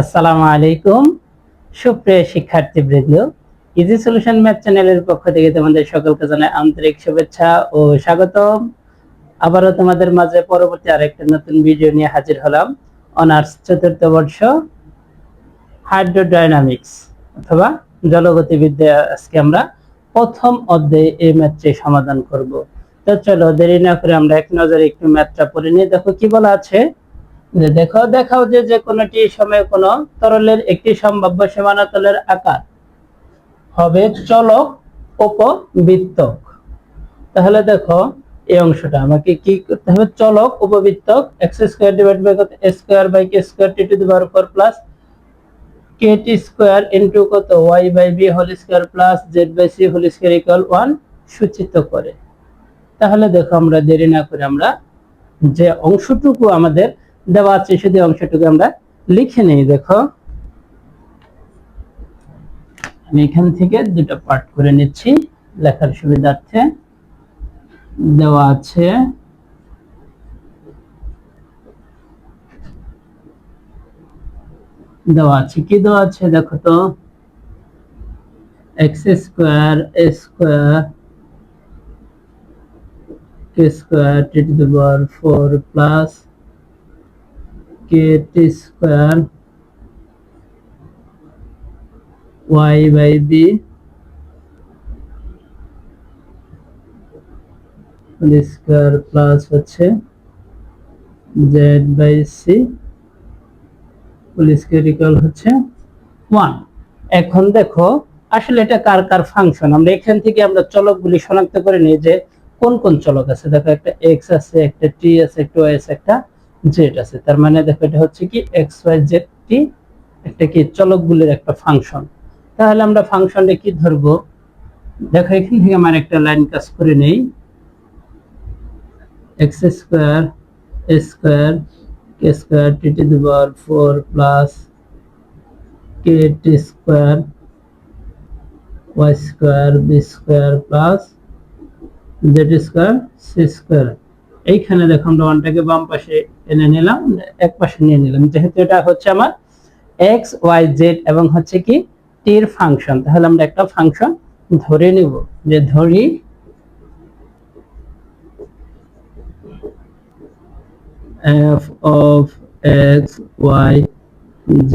আসসালামু আলাইকুম। সুপ্রিয় শিক্ষার্থী বৃন্দ ইজি সলিউশন ম্যাথ চ্যানেলের পক্ষ থেকে তোমাদের সকলকে জানাই আন্তরিক শুভেচ্ছা ও স্বাগতম। আবারও তোমাদের মাঝে পরবর্তী আরেকটা নতুন ভিডিও নিয়ে হাজির হলাম অনার্স চতুর্থ বর্ষ হাইড্রোডাইনামিক্স অথবা জলগতিবিদ্যা। আজকে আমরা প্রথম অধ্যায়ে এই ম্যাথটি সমাধান করব। তো চলো দেরি না করে আমরা এক নজরে একটু ম্যাথটা পড়ে নিয়ে দেখো কি বলা আছে? দেখো, দেখাও যে যে কোনোটি সময়ে কোন তরলের একটি সম্ভাব্য সীমানা তলের আকার হবে চলক উপবৃত্তক। তাহলে দেখো, এই অংশটা আমাকে কি করতে হবে? চলক উপবৃত্তক এক্স স্কোয়ার ডিভাইড বাই কত? Square by k square t to the power four plus k t square into কত? Y by b whole square plus z by c whole square equal one সূচিত করে। তাহলে দেখো, আমরা দেরি না করে আমরা যে অংশটুকু আমাদের দেওয়া আছে শুধু অংশটুকু আমরা লিখে নেই, দেখো। আমি এখান থেকে দুটো পার্ট করে নিচ্ছি, লেখার সুবিধার্থে। দেওয়া আছে। দেওয়া আছে, কি দেওয়া আছে, দেখো তো। X square square k square t to the power four plus k t square y by b square plus হচ্ছে z by c whole square হচ্ছে ওয়ান। এখন দেখো, আসলে এটা কার কার ফাংশন? আমরা এখান থেকে আমরা চলকগুলি শনাক্ত করে নিই যে কোন কোন চলক আছে। দেখো একটা এক্স আছে, একটা টি আছে, একটা ওয়াই আছে, একটা জেড আছে। তার মানে দেখো, এটা হচ্ছে কি এক্স ওয়াই জেড টি একটা কি চলকগুলির একটা ফাংশন তাহলে আমরা ফাংশনটা কি ধরবো? দেখো, এখান থেকে আমার একটা লাইন কাজ করে নেই। X square square k square t to power four plus k t square y square b square plus z square c square এইখানে দেখো আমরা ওয়ানটাকে বাম পাশে এনে নিলাম, এক পাশে নিয়ে নিলাম। যেহেতু এটা হচ্ছে আমার এক্স ওয়াই জেড এবং হচ্ছে কি টির ফাংশন তাহলে আমরা একটা ফাংশন ধরে নিব যে ধরি f of x, y, z,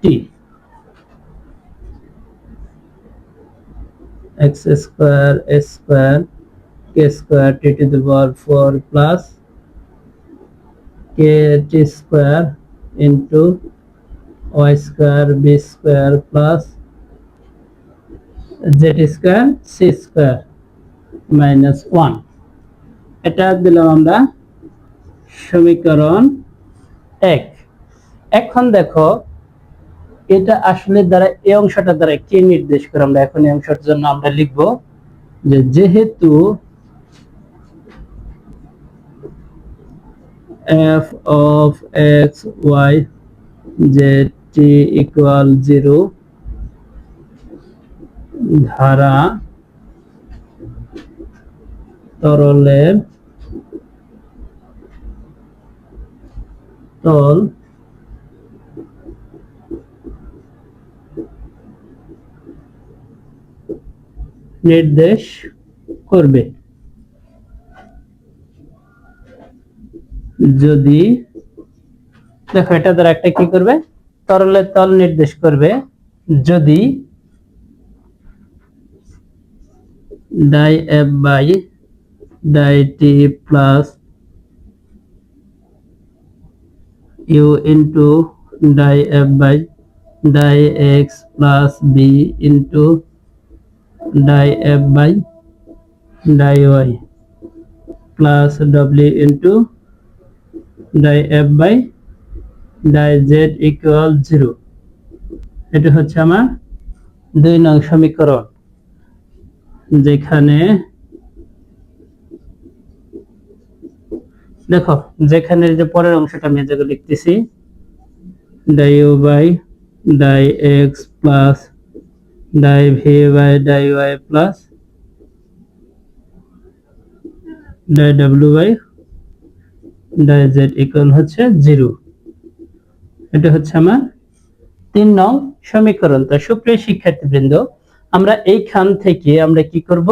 t x square, s square k square t to the power 4 plus k t square into y square b square plus z square c square minus 1 এটা দিলাম আমরা সমীকরণ এক এখন দেখো এটা আসলে দ্বারা এই অংশটা দ্বারা কি নির্দেশ করে আমরা এখন এই অংশটার জন্য আমরা লিখব যে যেহেতু f of x y z t equal 0 ধারা তরলের তল নির্দেশ করবে। যদি, দেখো, এটা দ্বারা একটা কি করবে? তরলের তল নির্দেশ করবে যদি die f by die t plus u into di f by di x plus b into di f by di y plus w into di f by di z equal 0 এটা হচ্ছে আমার দুই নং সমীকরণ। যেখানে দেখো, যেখানে যে পরের অংশটা আমি যেগুলো লিখতেছি, die u by die x plus die v by die y plus die W by die সমীকরণ। তো সুপ্রিয় শিক্ষার্থীবৃন্দ, আমরা এইখান থেকে আমরা কি করব?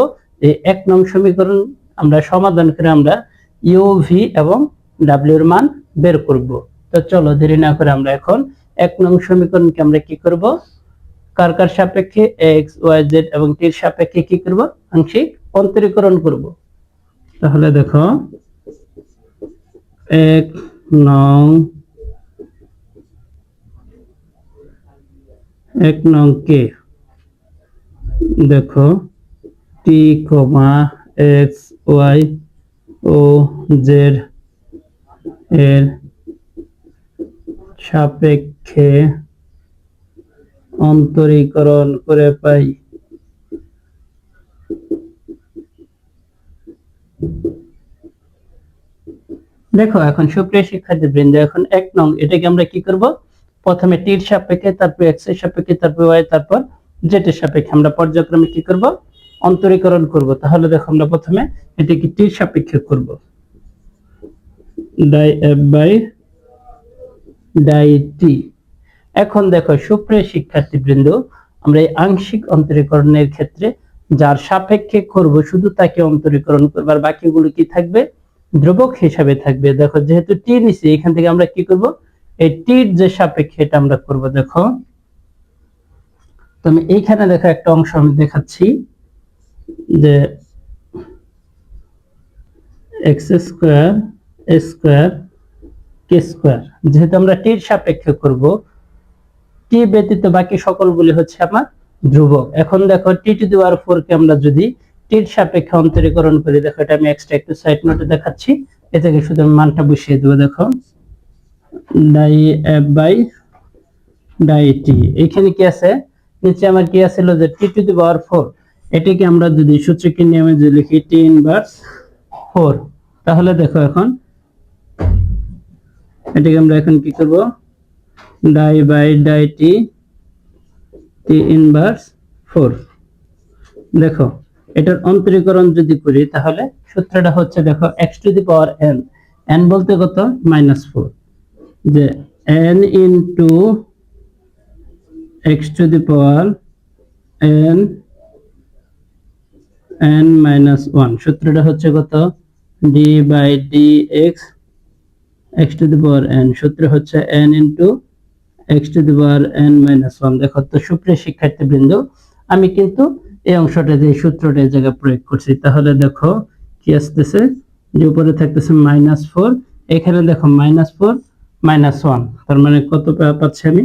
এই এক নং সমীকরণ আমরা সমাধান করে আমরা ইউ ভি এবং ডাব্লিউ এর মান বের করব। তো চলো দেরি না করে আমরা এখন এক নং সমীকরণকে আমরা কি করব? কার কার সাপেক্ষে এক্স ওয়াই জেড এবং টির সাপেক্ষে কি করব? আংশিক অন্তরীকরণ করব। তাহলে দেখো এক, নং এক নং কে? দেখো টি কমা এক্স ওয়াই ও জেড এর সাপেক্ষে অন্তরীকরণ করে পাই। দেখো, এখন সুপ্রিয় শিক্ষার্থী বৃন্দ এখন এক নং, এটাকে আমরা কি করব? প্রথমে টির সাপেক্ষে, তারপর এক্সের সাপেক্ষে, তারপর ওয়াই তারপর জেড এর সাপেক্ষে আমরা পর্যায়ক্রমে কি করব? অন্তরীকরণ করব। তাহলে দেখো, আমরা প্রথমে এটাকে টির সাপেক্ষে করব। Die f by die t এখন দেখো, সুপ্রিয় শিক্ষার্থী বৃন্দ আমরা এই আংশিক অন্তরীকরণের ক্ষেত্রে যার সাপেক্ষে করব, শুধু তাকে অন্তরীকরণ করবার বাকিগুলো কি থাকবে? ধ্রুবক হিসাবে থাকবে। দেখো, যেহেতু টি নিছি, এখান থেকে আমরা কি করব? এই টির যে সাপেক্ষে এটা আমরা করব, দেখো। তো আমি এইখানে দেখো একটা অংশ আমি দেখাচ্ছি, যে x square square k square যেহেতু আমরা টির সাপেক্ষে করব টি ব্যতীত বাকি সকলগুলি হচ্ছে আমার ধ্রুবক। এখন দেখো টি টু দি পাওয়ার ফোর কে আমরা যদি টির সাপেক্ষে অন্তরীকরণ করি দেখো, এটা আমি এক্সট্রা একটু সাইড নোটে দেখাচ্ছি। এ থেকে শুধু মানটা বসিয়ে দেবো, দেখো। Die f by die t. এখানে কি আছে? নিচে আমার কি আছিল যে টি টু দি পাওয়ার ফোর। এটাকে আমরা যদি সূত্রকে নিয়মে যদি লিখি টি ইনভার্স ফোর। তাহলে দেখো এখন, এটাকে আমরা এখন কি করব? Die by die t t inverse four. দেখো এটার অন্তরীকরণ যদি করি, তাহলে সূত্রটা হচ্ছে দেখো x to the power n n বলতে কত? মাইনাস ফোর যে n into x to the power n n minus one সূত্রটা হচ্ছে কত? D by d x x to the power n সূত্র হচ্ছে n into x to the power n minus one দেখো তো সুপ্রিয় শিক্ষার্থী বৃন্দ আমি কিন্তু এই অংশটা যে সূত্রটা এই জায়গায় প্রয়োগ করছি, তাহলে দেখো কি আসতেছে? যে উপরে থাকতেছে মাইনাস ফোর এখানে দেখো মাইনাস ফোর মাইনাস ওয়ান তার মানে কত পাচ্ছি আমি?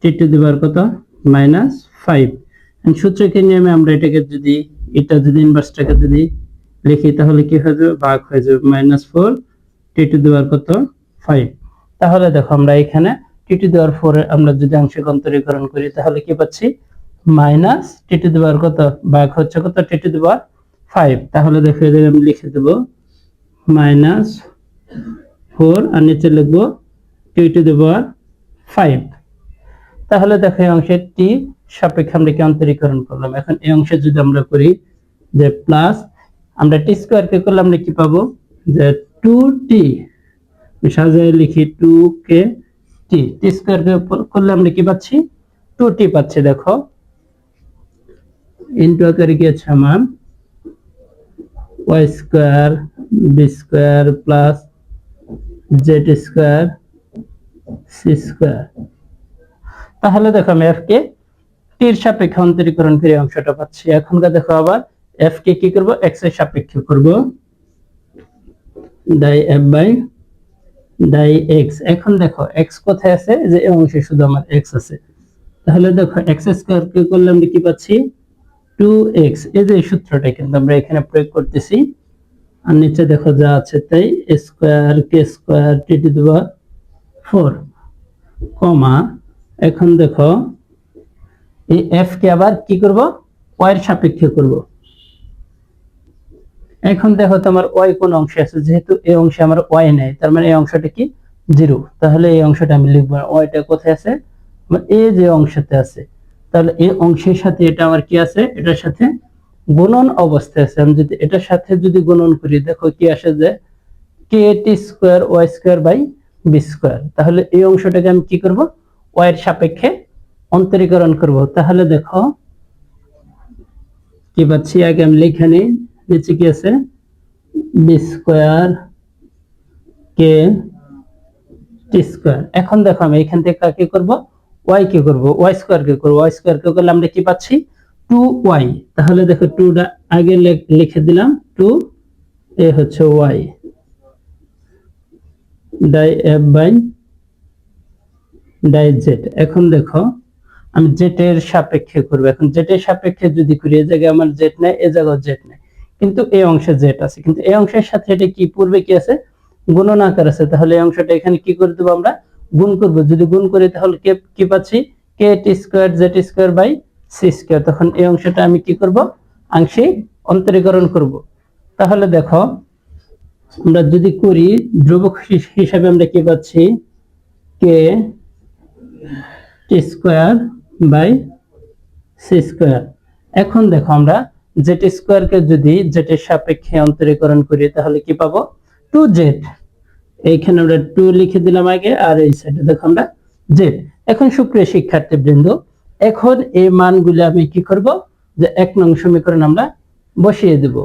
টি টু দি কত? মাইনাস ফাইভ সূত্রকে নিয়ে আমি আমরা এটাকে যদি, এটা যদি ইনভার্সটাকে যদি লিখি, তাহলে কি হয়ে যাবে? ভাগ হয়ে যাবে। Minus four t to the power কত? ফাইভ তাহলে দেখো আমরা এখানে টি টু দি পাওয়ার ফোর আমরা যদি আংশিক অন্তরীকরণ করি, তাহলে কি পাচ্ছি? Minus T to the power কত? ভাগ হচ্ছে কত? T to the power five. তাহলে দেখো, এদের আমি লিখে দেব। মাইনাস ফোর, আর নিচে লিখব টি টু দি পাওয়ার ফাইভ। তাহলে দেখো, এই অংশের টি সাপেক্ষে আমরা কি অন্তরীকরণ করলাম। এখন এই অংশে যদি আমরা করি যে প্লাস, আমরা টি স্কোয়ার কে করলে আমরা কি পাবো? যে টু টি। সাজায় লিখি টু কে টি। টি স্কোয়ার কে করলে আমরা কি পাচ্ছি? টু টি পাচ্ছি, দেখো। ইন্টু আকারে আমার y square b square plus z square c square তাহলে দেখো আমি এফ কে টির সাপেক্ষে অন্তরীকরণ করে অংশটা পাচ্ছি। এখনকার দেখো আবার এফ কে কি করব? এক্সের সাপেক্ষে করব। Die f by die x এখন দেখো এক্স কোথায় আছে? যে অংশে শুধু আমার এক্স আছে। তাহলে দেখো এক্স স্কোয়ার কে করলে আমরা কি পাচ্ছি? টু এই যে সূত্রটা কিন্তু আমরা এখানে প্রয়োগ করতেছি। আর নিচে দেখো যা আছে তাই square k square t to four comma এখন দেখো, এই এফ কে আবার কি করব? ওয়াই এর সাপেক্ষে করব। এখন দেখো তোমার ওয়াই কোন অংশে আছে, যেহেতু এই অংশে আমার ওয়াই নেই, তার মানে এই অংশটা কি? জিরো তাহলে এই অংশটা আমি লিখব ওয়াইটা কোথায় আছে? এই যে অংশতে আছে। তাহলে এই অংশের সাথে এটা আমার কি আছে? এটার সাথে গুণন অবস্থায় আছে। আমি যদি এটার সাথে যদি গুণন করি, দেখো কি আসে যে k t square y square by b square তাহলে এই অংশটাকে আমি কি করব? ওয়াই এর সাপেক্ষে অন্তরীকরণ করব। তাহলে দেখো, কি পাচ্ছি? আগে আমি লিখে নিই, নিচে কি আছে? B square k t square এখন দেখো আমি এখান থেকে কাকে করব? ওয়াই কে করব? ওয়াই স্কোয়ার কে করব? ওয়াই স্কোয়ার কে করলে আমরা কি পাচ্ছি? টু ওয়াই তাহলে দেখো টুটা আগে লিখে দিলাম। টু এ হচ্ছে y die f by die z এখন দেখো, আমি জেটের সাপেক্ষে করব। এখন জেটের সাপেক্ষে যদি করি এই জায়গায় আমার জেট নেই, এ জায়গায় জেট নেই। কিন্তু এই অংশে জেট আছে। কিন্তু এই অংশের সাথে এটা কি পূর্বে কি আছে? গুণন আকার আছে। তাহলে এই অংশটা এখানে কি করে দেবো আমরা? গুণ করব। যদি গুণ করি তাহলে কে, কি পাচ্ছি? K t square z square by c square তখন এই অংশটা আমি কি করব? আংশিক অন্তরীকরণ করব। তাহলে দেখো, আমরা যদি করি, ধ্রুবক হিসাবে আমরা কি পাচ্ছি? K t square by c square এখন দেখো, আমরা জেড স্কোয়ারকে যদি জেটের সাপেক্ষে অন্তরীকরণ করি, তাহলে কি পাবো? টু জেড এইখানে আমরা টু লিখে দিলাম আগে, আর এই সাইডে দেখো আমরা। জেড এখন সুপ্রিয় শিক্ষার্থী বৃন্দ এখন এই মানগুলি আমি কি করব? যে এক নং সমীকরণ আমরা বসিয়ে দেব।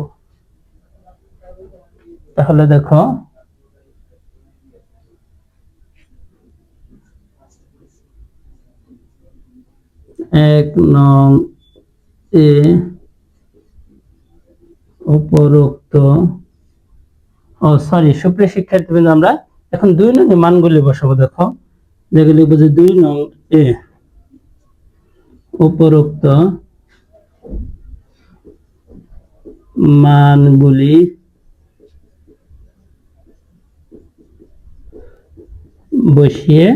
তাহলে দেখো, এক নং এ উপরোক্ত ও সরি সুপ্রিয় শিক্ষার্থীবৃন্দ, আমরা এখন দুই নং এ মানগুলি বসাবো, দেখো। যেগুলি বুঝে দুই নং এ উপরোক্ত মানগুলি বসিয়ে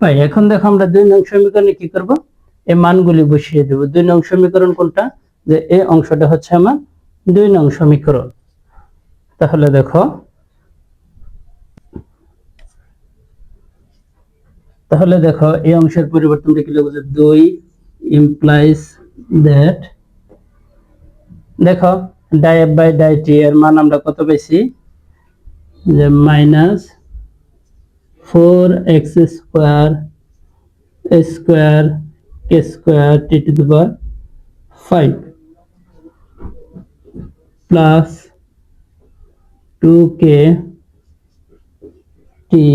পাই এখন দেখো আমরা দুই নং সমীকরণে কি করব? এই মানগুলি বসিয়ে দেব। দুই নং সমীকরণ কোনটা? যে এই অংশটা হচ্ছে আমার দুই নং সমীকরণ। তাহলে দেখো তাহলে দেখো এই অংশের পরিবর্তনটা কি যে দুই ইমপ্লাইজ দ্যাট দেখো die f by die t এর মান আমরা কত পেয়েছি যে minus four x square square k square t to the power five plus two k t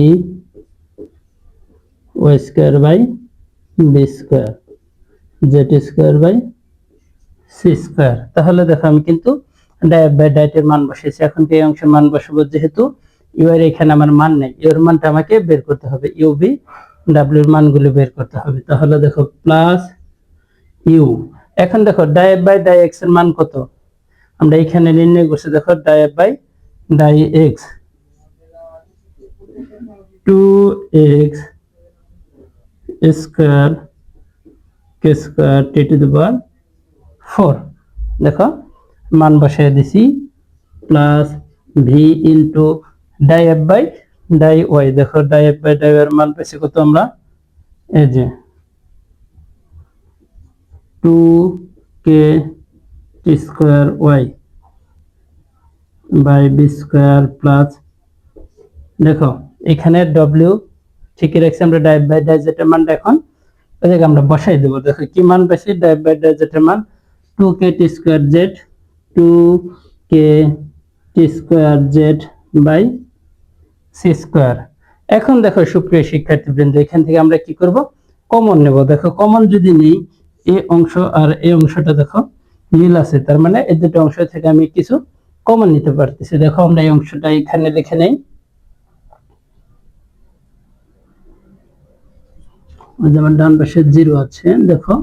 y square by b square, z square by c square. তাহলে দেখো আমি কিন্তু ডাই বাই ডাইটের মান বসেছি এখন এই অংশের মান বসাবো? যেহেতু ইউ এর এখানে আমার মান নেই ইউর মানটা আমাকে বের করতে হবে। ইউ বি ডাব্লিউ এর মানগুলো বের করতে হবে। তাহলে দেখো প্লাস ইউ এখন দেখো ডাই বাই ডাই এক্সের মান কত? আমরা এখানে নির্ণয় করছি, দেখো die by x two x square k square t to the power four. দেখো, মান বসাই দিছি, plus v into die f by die y দেখো, ডাই এফ বাই ডাই মান পেয়েছি কত আমরা? এই যে two k t square y by b square plus দেখো, এখানে ডব্লিউ ঠিকই রাখছি আমরা ডাই বাই ডাই যেটার মানটা এখন জায়গায় আমরা বসাই দেবো, দেখো কি মান পেয়েছি ডাই বাই ডাই যেটার মান two k t square z two k t square z by c square এখন দেখো সুপ্রিয় শিক্ষার্থীবৃন্দ, এখান থেকে আমরা কি করব? কমন নেব। দেখো কমন যদি নেই এই অংশ আর এই অংশটা দেখো, মিল আছে। তার মানে এই দুটো অংশ থেকে আমি কিছু কমন নিতে পারতেছি। দেখো, আমরা এই অংশটা এখানে লিখে নেই। ওই যে আমার ডান পাশে জিরো আছে, দেখো।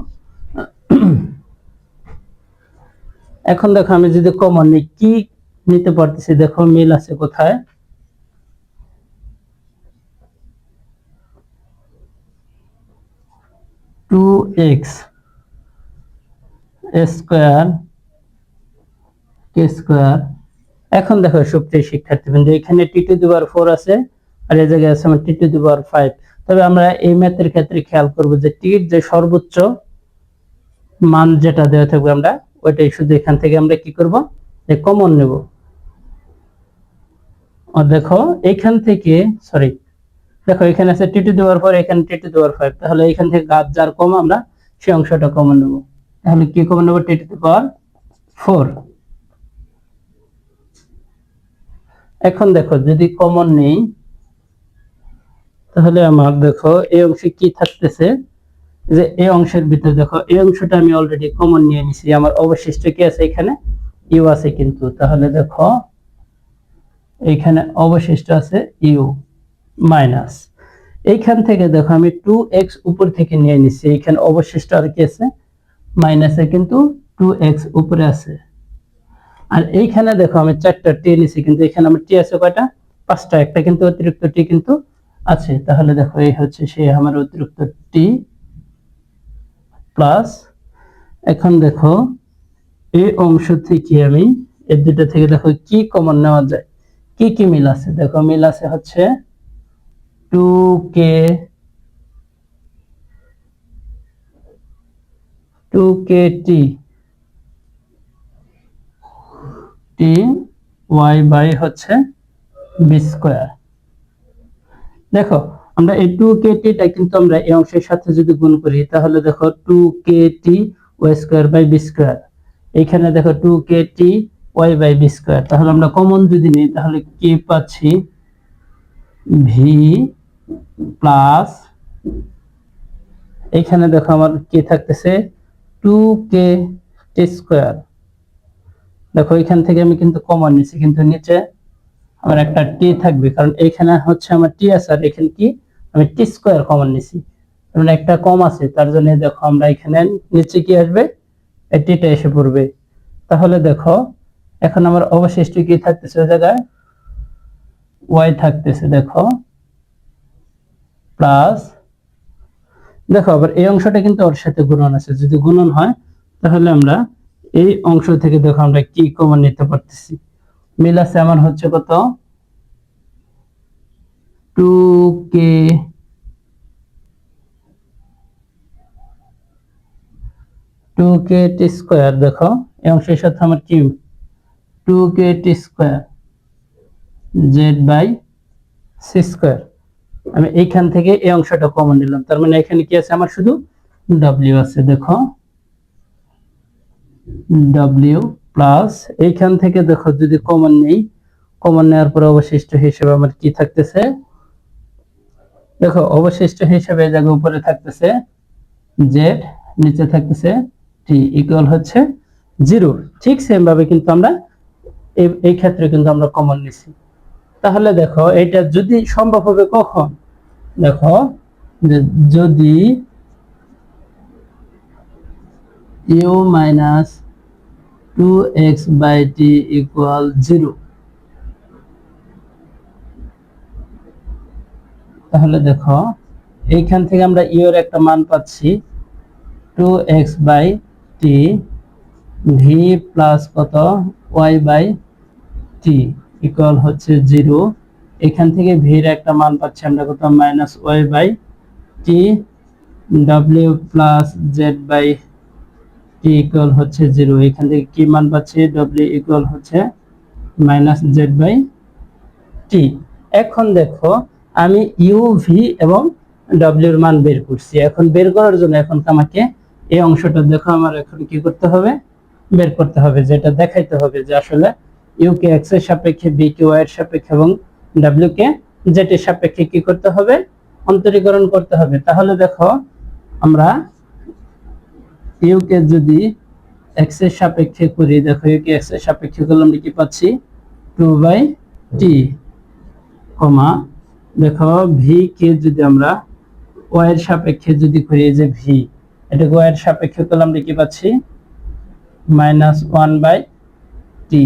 এখন দেখো, আমি যদি কমন নিই, কি নিতে পারতেছি? দেখো, মিল আছে কোথায়? Two x square k square. এখন দেখো সুপ্রিয় শিক্ষার্থীবৃন্দ, এখানে টি টু দিবার ফোর আছে আর এই জায়গায় আছে আমার টি টু দিবার ফাইভ। তবে আমরা এই ম্যাথের ক্ষেত্রে খেয়াল করব যে টির যে সর্বোচ্চ মান যেটা দেওয়া থাকবে আমরা, ওইটাই শুধু এখান থেকে আমরা কি করব? যে কমন নেব। দেখো, এখান থেকে সরি দেখো এখানে আছে টি টু দেওয়ার পর এখানে টি টু দেওয়ার ফাইভ। তাহলে এখান থেকে গাছ যার কম আমরা সেই অংশটা কমন নেব। তাহলে কি কমন নেব? T to power four. এখন দেখো, যদি কমন নেই, তাহলে আমার দেখো এই অংশে কি থাকতেছে? যে এই অংশের ভিতরে দেখো, এই অংশটা আমি অলরেডি কমন নিয়ে নিছি, আমার অবশিষ্ট কি আছে এখানে? ইউ আছে কিন্তু, তাহলে দেখো এইখানে অবশিষ্ট আছে ইউ মাইনাস এইখান থেকে দেখো, আমি টু এক্স উপর থেকে নিয়ে নিছি এইখানে অবশিষ্ট আর কি আছে? মাইনাসে কিন্তু টু এক্স উপরে আছে। আর এইখানে দেখো আমি চারটা টি নিছি, কিন্তু এখানে আমার টি আছে কয়টা? পাঁচটা, একটা কিন্তু অতিরিক্ত টি কিন্তু আছে। তাহলে দেখো, এই হচ্ছে সে আমার অতিরিক্ত টি প্লাস এখন দেখো, এই অংশ থেকে আমি এর দুটো থেকে দেখো কি কমন নেওয়া যায়। কি কি মিল আছে? দেখো, মিল আছে হচ্ছে two k two k t. T y by হচ্ছে বি স্কোয়ার। দেখো, আমরা এই টু কে কিন্তু আমরা এই অংশের সাথে যদি গুণ করি, তাহলে দেখো স্কোয়ার বাই বি স্কোয়ার। দেখো two k t y by b square. তাহলে আমরা কমন যদি নিই, তাহলে কি পাচ্ছি? ভি প্লাস এখানে দেখো আমার কি থাকতেছে? Two k t square. দেখো, এখান থেকে আমি কিন্তু কমন নিছি, কিন্তু নিচে আমার একটা টি থাকবে, কারণ এখানে হচ্ছে আমার টি আছে, আর এখানে কি? আমি টি স্কোয়ার কমন নিছি। মানে একটা কম আছে, তার জন্য দেখো আমরা এখানে নিচে কি আসবে? টিটা এসে পড়বে। তাহলে দেখো, এখন আমার অবশিষ্ট কি থাকতেছে ওই জায়গায়? ওয়াই থাকতেছে, দেখো। প্লাস দেখো, আবার এই অংশটা কিন্তু ওর সাথে গুণন আছে, যদি গুণন হয়, তাহলে আমরা এই অংশ থেকে দেখো আমরা কি কমন নিতে পারতেছি। মিল আছে আমার হচ্ছে কত? Two k two k t square দেখো, এই অংশের সাথে আমার কি two k t square z by c square আমি এইখান থেকে এই অংশটা কমন নিলাম, তার মানে এখানে কি আছে? আমার শুধু ডাব্লিউ আছে, দেখো। ডাব্লিউ প্লাস এইখান থেকে দেখো যদি কমন নেই কমন নেওয়ার পর অবশিষ্ট হিসেবে আমার কি থাকতেছে? দেখো, অবশিষ্ট হিসেবে উপরে থাকতেছে জেড নিচে থাকতেছে টি ইকুয়াল হচ্ছে জিরো ঠিক সেম ভাবে কিন্তু আমরা এই- ক্ষেত্রে কিন্তু আমরা কমন নিছি। তাহলে দেখো, এটা যদি সম্ভব হবে কখন? দেখো যদি u minus two x by t equal zero তাহলে দেখো, এইখান থেকে আমরা ইউ এর একটা মান পাচ্ছি two x by t v plus কত? ওয়াই বাই টি ইকুয়াল হচ্ছে জিরো এখান থেকে ভির একটা মান পাচ্ছি আমরা কত? Minus y by t W plus z by t equal হচ্ছে জিরো এখান থেকে কি মান পাচ্ছি? ডব্লিউ ইকুয়াল হচ্ছে মাইনাস জেড বাই টি এখন দেখো, আমি ইউ ভি এবং ডব্লিউর মান বের করছি। এখন বের করার জন্য এখন আমাকে এই অংশটা দেখো, আমার এখন কি করতে হবে? বের করতে হবে, যেটা দেখাইতে হবে যে আসলে ইউ কে এক্সের সাপেক্ষে বি কে ওয়াই এর সাপেক্ষে এবং ডাব্লিউ কে জেড এর সাপেক্ষে কি করতে হবে? অন্তরীকরণ করতে হবে। তাহলে দেখো, আমরা ইউ কে যদি এক্সের সাপেক্ষে করি, দেখো ইউ কে এক্সের সাপেক্ষে করলে আমরা কি পাচ্ছি? টু বাই টি কমা, দেখো ভি কে যদি আমরা ওয়াই এর সাপেক্ষে যদি করি যে ভি এটাকে ওয়াই এর সাপেক্ষে করলে আমরা কি পাচ্ছি? মাইনাস ওয়ান বাই টি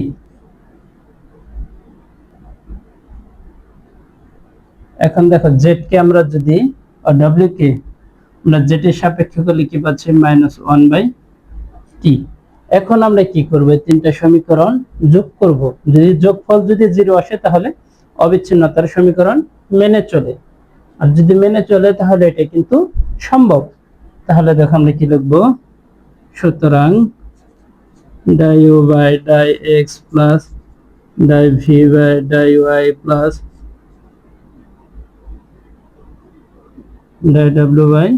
এখন দেখো জেড কে আমরা যদি ডব্লিউ কে আমরা জেড এর সাপেক্ষে করলে কি পাচ্ছি? মাইনাস ওয়ান বাই টি এখন আমরা কি করব? এই তিনটা সমীকরণ যোগ করব। যদি যোগফল যদি জিরো আসে তাহলে অবিচ্ছিন্নতার সমীকরণ মেনে চলে। আর যদি মেনে চলে তাহলে এটা কিন্তু সম্ভব। তাহলে দেখো আমরা কি লিখব? সুতরাং die o by die x plus die v by die y plus die W by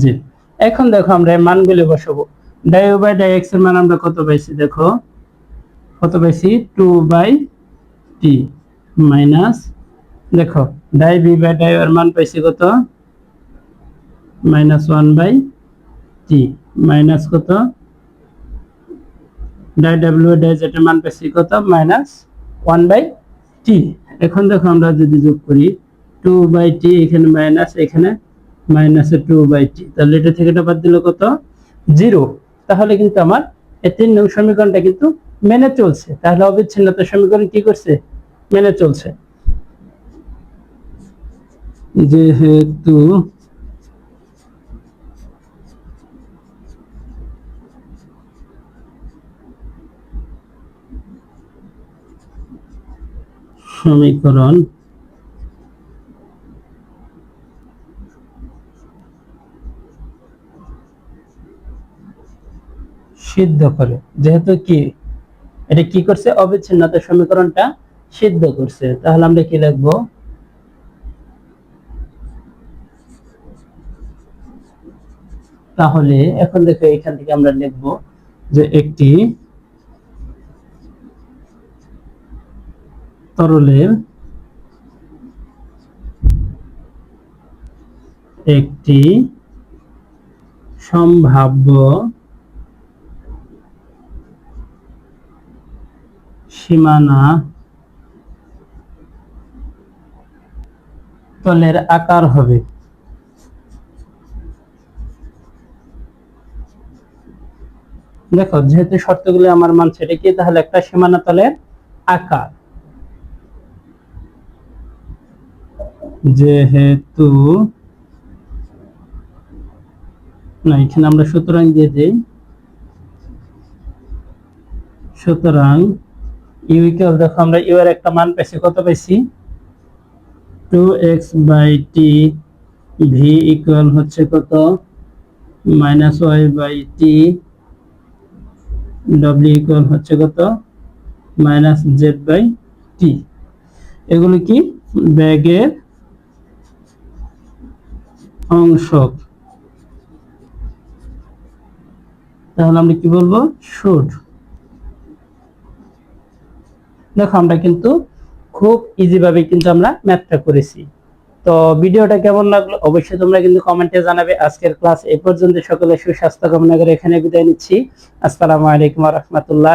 j এখন দেখো আমরা এই মানগুলি বসাবো। ডাই বাই ডাই এক্সের মান আমরা কত পাইছি দেখো? কত পাইছি? টু বাই টি মাইনাস দেখো ডাই বি বাই ডাই এর মান পাইছি কত? Minus one by t minus কত? ডাই ডাব্লিউ ডাই জেটের মান পাইছি কত? মাইনাস ওয়ান বাই টি এখন দেখো আমরা যদি যোগ করি টু বাই টি এখানে মাইনাস এখানে মাইনাস টু বাই টি তাহলে এটা থেকে এটা বাদ দিল কত? জিরো তাহলে কিন্তু আমার এই তিন নং সমীকরণটা কিন্তু মেনে চলছে। তাহলে অবিচ্ছিন্নতা সমীকরণ কি করছে? মেনে চলছে। যেহেতু সমীকরণ সিদ্ধ করে। যেহেতু কি? এটা কি করছে? অবিচ্ছিন্নতা সমীকরণটা সিদ্ধ করছে। তাহলে আমরা কি লিখব? তাহলে এখন দেখো এখান থেকে আমরা লিখব যে একটি তরলের একটি সম্ভাব্য সীমানা তলের আকার হবে। দেখো, যেহেতু শর্তগুলো আমার মানছে, এটা কি? তাহলে একটা সীমানা তলের আকার। যেহেতু না, এখানে আমরা সুতরাং দিয়ে দিই। সুতরাং ইউ ইকুয়াল দেখো আমরা ইউ এর একটা মান পেয়েছি কত পেয়েছি two x by t v equal হচ্ছে কত? মাইনাস ওয়াই বাই টি ডব্লিউ ইকুয়াল হচ্ছে কত? মাইনাস জেড বাই টি এগুলো কি? ব্যাগের অংশ তাহলে আমরা কি বলব? শুড দেখো, আমরা কিন্তু খুব ইজিভাবে কিন্তু আমরা ম্যাথটা করেছি। তো ভিডিওটা কেমন লাগল অবশ্যই তোমরা কিন্তু কমেন্টে জানাবে। আজকের ক্লাস এ পর্যন্ত সকলে সুস্বাস্থ্য কামনা করে এখানে বিদায় নিচ্ছি। আসসালামু আলাইকুম রহমতুল্লাহ